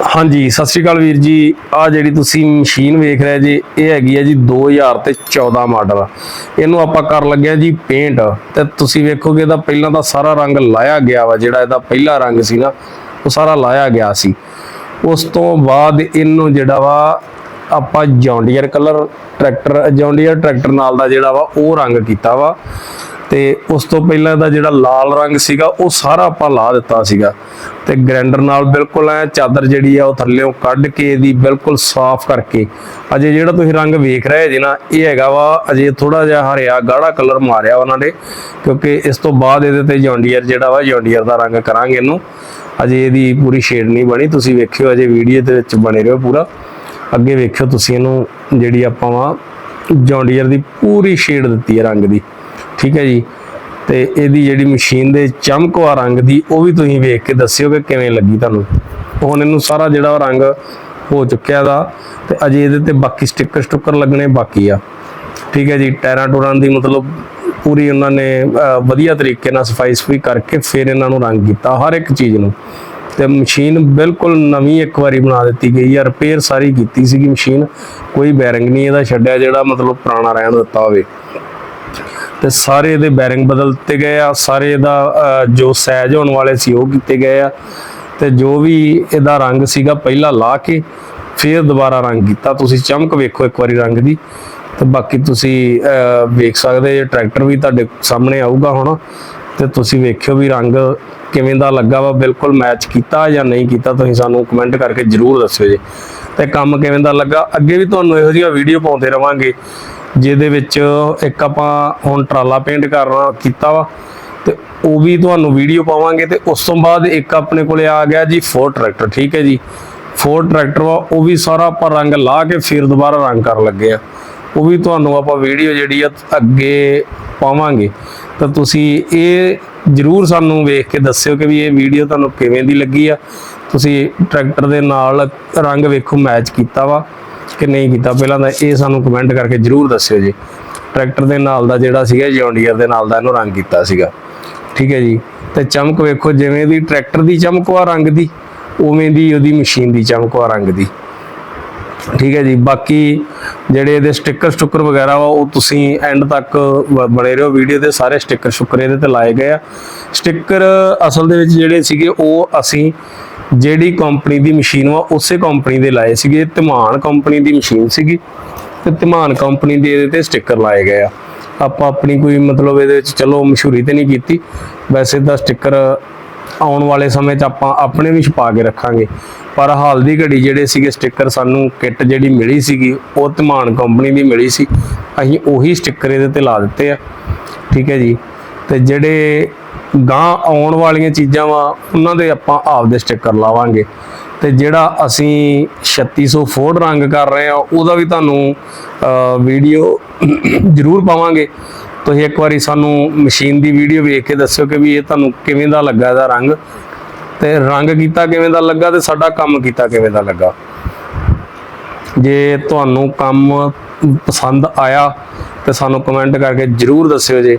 ਹਾਂਜੀ, ਸਤਿ ਸ਼੍ਰੀ ਅਕਾਲ ਵੀਰ ਜੀ। ਆ ਜਿਹੜੀ ਤੁਸੀਂ ਮਸ਼ੀਨ ਵੇਖ ਰਹੇ ਜੀ, ਇਹ ਹੈਗੀ ਆ ਜੀ 2000 ਤੇ 14 ਮਾਡਲ। ਇਹਨੂੰ ਆਪਾਂ ਕਰ ਲੱਗਿਆ ਜੀ ਪੇਂਟ ਤੇ ਤੁਸੀਂ ਵੇਖੋਗੇ ਇਹਦਾ ਪਹਿਲਾਂ ਤਾਂ ਸਾਰਾ ਰੰਗ ਲਾਇਆ ਗਿਆ ਵਾ, ਜਿਹੜਾ ਇਹਦਾ ਪਹਿਲਾ ਰੰਗ ਸੀ ਨਾ, ਉਹ ਸਾਰਾ ਲਾਇਆ ਗਿਆ ਸੀ। ਉਸ ਤੋਂ ਬਾਅਦ ਇਹਨੂੰ ਜਿਹੜਾ ਵਾ, ਆਪਾਂ John Deere colour tractor, John Deere tractor ਨਾਲ ਦਾ ਜਿਹੜਾ ਵਾ, ਉਹ ਰੰਗ ਕੀਤਾ ਵਾ। ਤੇ ਉਸ ਤੋਂ ਪਹਿਲਾਂ ਦਾ ਜਿਹੜਾ ਲਾਲ ਰੰਗ ਸੀਗਾ, ਉਹ ਸਾਰਾ ਆਪਾਂ ਲਾ ਦਿੱਤਾ ਸੀਗਾ। ਤੇ ਗ੍ਰੈਂਡਰ ਨਾਲ ਬਿਲਕੁਲ ਐ ਚਾਦਰ ਜਿਹੜੀ ਆ ਉਹ ਥੱਲੇੋਂ ਕੱਢ ਕੇ ਇਹਦੀ ਬਿਲਕੁਲ ਸਾਫ਼ ਕਰਕੇ। ਅਜੇ ਜਿਹੜਾ ਤੁਸੀਂ ਰੰਗ ਵੇਖ ਰਹੇ ਜੇ ਨਾ, ਇਹ ਹੈਗਾ ਵਾ, ਅਜੇ ਥੋੜਾ ਜਿਹਾ ਹਰਿਆ, ਗਾੜਾ ਕਲਰ ਮਾਰਿਆ ਉਹਨਾਂ ਨੇ, ਕਿਉਂਕਿ ਇਸ ਤੋਂ ਬਾਅਦ ਇਹਦੇ ਤੇ ਜੌਂਡੀਅਰ ਜਿਹੜਾ ਵਾ, ਜੌਂਡੀਅਰ ਦਾ ਰੰਗ ਕਰਾਂਗੇ ਇਹਨੂੰ। ਅਜੇ ਇਹਦੀ ਪੂਰੀ ਸ਼ੇਡ ਨਹੀਂ ਬਣੀ, ਤੁਸੀਂ ਵੇਖਿਓ ਅਜੇ ਵੀਡੀਓ ਦੇ ਵਿੱਚ ਬਣੇ ਰਹੋ ਪੂਰਾ। ਅੱਗੇ ਵੇਖਿਓ ਤੁਸੀਂ ਇਹਨੂੰ ਜਿਹੜੀ ਆਪਾਂ ਵਾ, ਜੌਂਡੀਅਰ ਦੀ ਪੂਰੀ ਸ਼ੇਡ ਦਿੱਤੀ ਹੈ ਰੰਗ ਦੀ। ਠੀਕ ਹੈ ਜੀ? ਤੇ ਇਹਦੀ ਜਿਹੜੀ ਮਸ਼ੀਨ ਦੇ ਚਮਕਵਾ ਰੰਗ ਦੀ ਉਹ ਵੀ ਤੁਸੀਂ ਵੇਖ ਕੇ ਦੱਸਿਓ ਕਿ ਕਿਵੇਂ ਲੱਗੀ ਤੁਹਾਨੂੰ। ਹੁਣ ਇਹਨੂੰ ਸਾਰਾ ਜਿਹੜਾ ਰੰਗ ਹੋ ਚੁੱਕਿਆ ਦਾ ਤੇ ਅਜੇ ਇਹਦੇ ਤੇ ਬਾਕੀ ਸਟicker ਸਟੁੱਕਰ ਲੱਗਣੇ ਬਾਕੀ ਆ। ਠੀਕ ਹੈ ਜੀ? ਟਾਇਰਾਂ ਟੂਰਾਂ ਦੀ ਮਤਲਬ ਪੂਰੀ ਉਹਨਾਂ ਨੇ ਵਧੀਆ ਤਰੀਕੇ ਨਾਲ ਸਫ਼ਾਈ ਸਫ਼ਾਈ ਕਰਕੇ ਫਿਰ ਇਹਨਾਂ ਨੂੰ ਰੰਗ ਕੀਤਾ ਹਰ ਇੱਕ ਚੀਜ਼ ਨੂੰ। ਤੇ ਮਸ਼ੀਨ ਬਿਲਕੁਲ ਨਵੀਂ ਇੱਕ ਵਾਰੀ ਬਣਾ ਦਿੱਤੀ ਗਈ ਆ ਰਿਪੇਅਰ ਸਾਰੀ ਕੀਤੀ ਸੀਗੀ ਮਸ਼ੀਨ। ਕੋਈ ਬੈਰਿੰਗ ਨਹੀਂ ਇਹਦਾ ਛੱਡਿਆ ਜਿਹੜਾ ਮਤਲਬ ਪੁਰਾਣਾ ਰਹਿਣ ਦਿੱਤਾ ਹੋਵੇ। ਤੇ ਸਾਰੇ ਇਹਦੇ ਬੈਰਿੰਗ ਬਦਲ ਦਿੱਤੇ ਗਏ ਆ, ਸਾਰੇ ਇਹਦਾ ਜੋ ਸੈਜ ਹੋਣ ਵਾਲੇ ਸੀ ਉਹ ਕੀਤੇ ਗਏ ਆ। ਤੇ ਜੋ ਵੀ ਇਹਦਾ ਰੰਗ ਸੀਗਾ ਪਹਿਲਾਂ ਲਾ ਕੇ ਫਿਰ ਦੁਬਾਰਾ ਰੰਗ ਕੀਤਾ। ਤੁਸੀਂ ਚਮਕ ਵੇਖੋ ਇੱਕ ਵਾਰੀ ਰੰਗ ਦੀ। ਤੇ ਬਾਕੀ ਤੁਸੀਂ ਵੇਖ ਸਕਦੇ ਜੇ ਟਰੈਕਟਰ ਵੀ ਤੁਹਾਡੇ ਸਾਹਮਣੇ ਆਊਗਾ ਹੁਣ, ਤੇ ਤੁਸੀਂ ਵੇਖਿਓ ਵੀ ਰੰਗ ਕਿਵੇਂ ਦਾ ਲੱਗਾ ਵਾ। ਬਿਲਕੁਲ ਮੈਚ ਕੀਤਾ ਜਾਂ ਨਹੀਂ ਕੀਤਾ ਤੁਸੀਂ ਸਾਨੂੰ ਕਮੈਂਟ ਕਰਕੇ ਜਰੂਰ ਦੱਸਿਓ ਜੀ। ਤੇ ਕੰਮ ਕਿਵੇਂ ਦਾ ਲੱਗਾ। ਅੱਗੇ ਵੀ ਤੁਹਾਨੂੰ ਇਹੋ ਜਿਹੀਆਂ ਵੀਡੀਓ ਪਾਉਂਦੇ ਰਵਾਂਗੇ। ਜਿਹਦੇ ਵਿੱਚ ਇੱਕ ਆਪਾਂ ਹੁਣ ਟਰਾਲਾ ਪੇਂਟ ਕਰਨਾ ਕੀਤਾ ਵਾ, ਤੇ ਉਹ ਵੀ ਤੁਹਾਨੂੰ ਵੀਡੀਓ ਪਾਵਾਂਗੇ, ਤੇ ਉਸ ਤੋਂ ਬਾਅਦ ਇੱਕ ਆਪਣੇ ਕੋਲੇ ਆ ਗਿਆ ਜੀ ਫੋਰ ਟਰੈਕਟਰ ਠੀਕ ਹੈ ਜੀ। ਫੋਰ ਟਰੈਕਟਰ ਵਾ, ਉਹ ਵੀ ਸਾਰਾ ਆਪਾਂ ਰੰਗ ਲਾ ਕੇ ਫਿਰ ਦੁਬਾਰਾ ਰੰਗ ਕਰਨ ਲੱਗੇ ਆ। ਉਹ ਵੀ ਤੁਹਾਨੂੰ ਆਪਾਂ ਵੀਡੀਓ ਜਿਹੜੀ ਆ, ਅੱਗੇ ਪਾਵਾਂਗੇ। ਤਾਂ ਤੁਸੀਂ ਇਹ ਜਰੂਰ ਸਾਨੂੰ ਵੇਖ ਕੇ ਦੱਸਿਓ ਕਿ ਵੀ ਇਹ ਵੀਡੀਓ ਤੁਹਾਨੂੰ ਕਿਵੇਂ ਦੀ ਲੱਗੀ ਆ। ਤੁਸੀਂ ਟਰੈਕਟਰ ਦੇ ਨਾਲ ਰੰਗ ਵੇਖੋ ਮੈਚ ਕੀਤਾ ਵਾ। ਕਿ ਨਹੀਂ ਕੀਤਾ। ਪਹਿਲਾਂ ਤਾਂ ਇਹ ਸਾਨੂੰ ਕਮੈਂਟ ਕਰਕੇ ਜਰੂਰ ਦੱਸਿਓ ਜੀ। ਟਰੈਕਟਰ ਦੇ ਨਾਲ ਦਾ ਜਿਹੜਾ ਸੀਗਾ ਜੌਂਡੀਅਰ ਦੇ ਨਾਲ ਦਾ ਇਹਨੂੰ ਰੰਗ ਕੀਤਾ ਸੀਗਾ। ਠੀਕ ਹੈ ਜੀ? ਤੇ ਚਮਕ ਵੇਖੋ, ਜਿਵੇਂ ਦੀ ਟਰੈਕਟਰ ਦੀ ਚਮਕ ਵਾ ਰੰਗ ਦੀ, ਉਵੇਂ ਦੀ ਉਹਦੀ ਮਸ਼ੀਨ ਦੀ ਚਮਕ ਆ ਰੰਗ ਦੀ। ਠੀਕ ਹੈ ਜੀ? ਬਾਕੀ ਜਿਹੜੇ ਇਹਦੇ ਸਟicker ਸਟੁੱਕਰ ਵਗੈਰਾ ਵਾ, ਉਹ ਤੁਸੀਂ ਐਂਡ ਤੱਕ ਬ- ਬਣੇ ਰਹੋ। ਵੀਡੀਓ ਦੇ ਸਾਰੇ ਸਟicker ਸ਼ੁੱਕਰ ਇਹਦੇ ਤੇ ਲਾਏ ਗਏ ਆ। ਸਟicker ਅਸਲ ਦੇ ਵਿੱਚ ਜਿਹੜੇ ਸੀਗੇ, ਉਹ ਅਸੀਂ ਜਿਹੜੀ ਕੰਪਨੀ ਦੀ ਮਸ਼ੀਨ ਵਾ, ਉਸੇ ਕੰਪਨੀ ਦੇ ਲਾਏ ਸੀਗੇ। ਧਮਾਨ ਕੰਪਨੀ ਦੀ ਮਸ਼ੀਨ ਸੀਗੀ ਤੇ ਧਮਾਨ ਕੰਪਨੀ ਦੇ ਇਹਦੇ ਤੇ ਸਟicker ਲਾਏ ਗਏ ਆ। ਆਪਾਂ ਆਪਣੀ ਕੋਈ ਮਤਲਬ ਇਹਦੇ ਵਿੱਚ ਚਲੋ ਮਸ਼ਹੂਰੀ ਤੇ ਨਹੀਂ ਕੀਤੀ, ਵੈਸੇ ਤਾਂ ਸਟicker ਆਉਣ ਵਾਲੇ ਸਮੇਂ 'ਚ ਆਪਾਂ ਆਪਣੇ ਵੀ ਛਪਾ ਕੇ ਰੱਖਾਂਗੇ। ਪਰ ਹਾਲ ਦੀ ਘੜੀ ਜਿਹੜੇ ਸੀਗੇ ਸਟicker ਸਾਨੂੰ ਕਿੱਟ ਜਿਹੜੀ ਮਿਲੀ ਸੀਗੀ, ਉਹ ਧਮਾਨ ਕੰਪਨੀ ਦੀ ਮਿਲੀ ਸੀ। ਅਸੀਂ ਉਹੀ ਸਟicker ਇਹਦੇ ਤੇ ਲਾ ਦਿੱਤੇ ਆ। ਠੀਕ ਹੈ ਜੀ? ਤੇ ਜਿਹੜੇ ਗਾਂ ਆਉਣ ਵਾਲੀਆਂ ਚੀਜ਼ਾਂ ਵਾ, ਉਹਨਾਂ ਦੇ ਆਪਾਂ ਆਪਦੇ ਸਟicker ਲਾਵਾਂਗੇ। ਤੇ ਜਿਹੜਾ ਅਸੀਂ 3600 ਫੋਰਡ ਰੰਗ ਕਰ ਰਹੇ ਆ, ਉਹਦਾ ਵੀ ਤੁਹਾਨੂੰ ਵੀਡੀਓ ਜ਼ਰੂਰ ਪਾਵਾਂਗੇ। ਤੁਸੀਂ ਇੱਕ ਵਾਰੀ ਸਾਨੂੰ ਮਸ਼ੀਨ ਦੀ ਵੀਡੀਓ ਵੇਖ ਕੇ ਦੱਸਿਓ ਕਿ ਵੀ ਇਹ ਤੁਹਾਨੂੰ ਕਿਵੇਂ ਦਾ ਲੱਗਾ ਇਹਦਾ ਰੰਗ। ਤੇ ਰੰਗ ਕੀਤਾ ਕਿਵੇਂ ਦਾ ਲੱਗਾ ਤੇ ਸਾਡਾ ਕੰਮ ਕੀਤਾ ਕਿਵੇਂ ਦਾ ਲੱਗਾ। ਜੇ ਤੁਹਾਨੂੰ ਕੰਮ ਪਸੰਦ ਆਇਆ ਤੇ ਸਾਨੂੰ ਕਮੈਂਟ ਕਰਕੇ ਜਰੂਰ ਦੱਸਿਓ ਜੇ।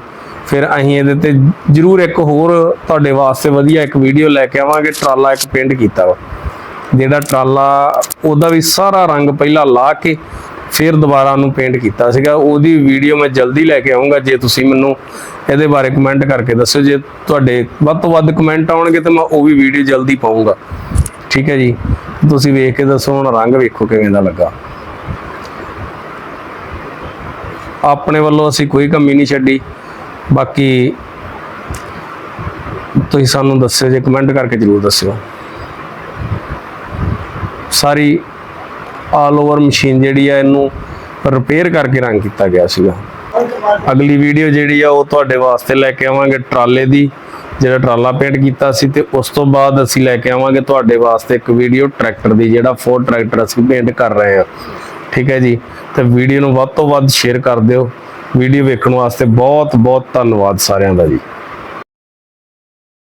ਫਿਰ ਅਸੀਂ ਇਹਦੇ ਤੇ ਜਰੂਰ ਇੱਕ ਹੋਰ ਤੁਹਾਡੇ ਵਾਸਤੇ ਵਧੀਆ ਇੱਕ ਵੀਡੀਓ ਲੈ ਕੇ ਆਵਾਂਗੇ, ਟਰਾਲਾ ਇੱਕ ਪੇਂਟ ਕੀਤਾ ਵਾ। ਜਿਹੜਾ ਟਰਾਲਾ, ਉਹਦਾ ਵੀ ਸਾਰਾ ਰੰਗ ਪਹਿਲਾਂ ਲਾ ਕੇ ਫਿਰ ਦੁਬਾਰਾ ਉਹਨੂੰ ਪੇਂਟ ਕੀਤਾ ਸੀਗਾ। ਉਹਦੀ ਵੀਡੀਓ ਮੈਂ ਜਲਦੀ ਲੈ ਕੇ ਆਉਂਗਾ ਜੇ ਤੁਸੀਂ ਮੈਨੂੰ ਇਹਦੇ ਬਾਰੇ ਕਮੈਂਟ ਕਰਕੇ ਦੱਸਿਓ। ਜੇ ਤੁਹਾਡੇ ਵੱਧ ਤੋਂ ਵੱਧ ਕਮੈਂਟ ਆਉਣਗੇ ਤਾਂ ਮੈਂ ਉਹ ਵੀ ਵੀਡੀਓ ਜਲਦੀ ਪਾਉਂਗਾ ਠੀਕ ਹੈ ਜੀ? ਤੁਸੀਂ ਵੇਖ ਕੇ ਦੱਸੋ ਹੁਣ ਰੰਗ ਵੇਖੋ ਕਿਵੇਂ ਦਾ ਲੱਗਾ। ਆਪਣੇ ਵੱਲੋਂ ਅਸੀਂ ਕੋਈ ਕਮੀ ਨਹੀਂ ਛੱਡੀ। ਬਾਕੀ ਤੁਸੀਂ ਸਾਨੂੰ ਦੱਸਿਓ ਜੇ ਕਮੈਂਟ ਕਰਕੇ ਜਰੂਰ ਦੱਸਿਓ। ਸਾਰੀ ਆਲ ਓਵਰ ਮਸ਼ੀਨ ਜਿਹੜੀ ਆ ਇਹਨੂੰ ਰਿਪੇਅਰ ਕਰਕੇ ਰੰਗ ਕੀਤਾ ਗਿਆ ਸੀਗਾ। ਅਗਲੀ ਵੀਡੀਓ ਜਿਹੜੀ ਆ ਉਹ ਤੁਹਾਡੇ ਵਾਸਤੇ ਲੈ ਕੇ ਆਵਾਂਗੇ ਟਰਾਲੇ ਦੀ, ਜਿਹੜਾ ਟਰਾਲਾ ਪੇਂਟ ਕੀਤਾ ਸੀ ਤੇ ਉਸ ਤੋਂ ਬਾਅਦ ਅਸੀਂ ਲੈ ਕੇ ਆਵਾਂਗੇ ਤੁਹਾਡੇ ਵਾਸਤੇ ਇੱਕ ਵੀਡੀਓ ਟਰੈਕਟਰ ਦੀ, ਜਿਹੜਾ ਫੋਰ ਟਰੈਕਟਰ ਅਸੀਂ ਪੇਂਟ ਕਰ ਰਹੇ ਹਾਂ। ਠੀਕ ਹੈ ਜੀ? ਤੇ ਵੀਡੀਓ ਨੂੰ ਵੱਧ ਤੋਂ ਵੱਧ ਸ਼ੇਅਰ ਕਰ ਦਿਓ। ਵੀਡੀਓ ਵੇਖਣ ਵਾਸਤੇ ਬਹੁਤ ਬਹੁਤ ਧੰਨਵਾਦ ਸਾਰਿਆਂ ਦਾ ਜੀ।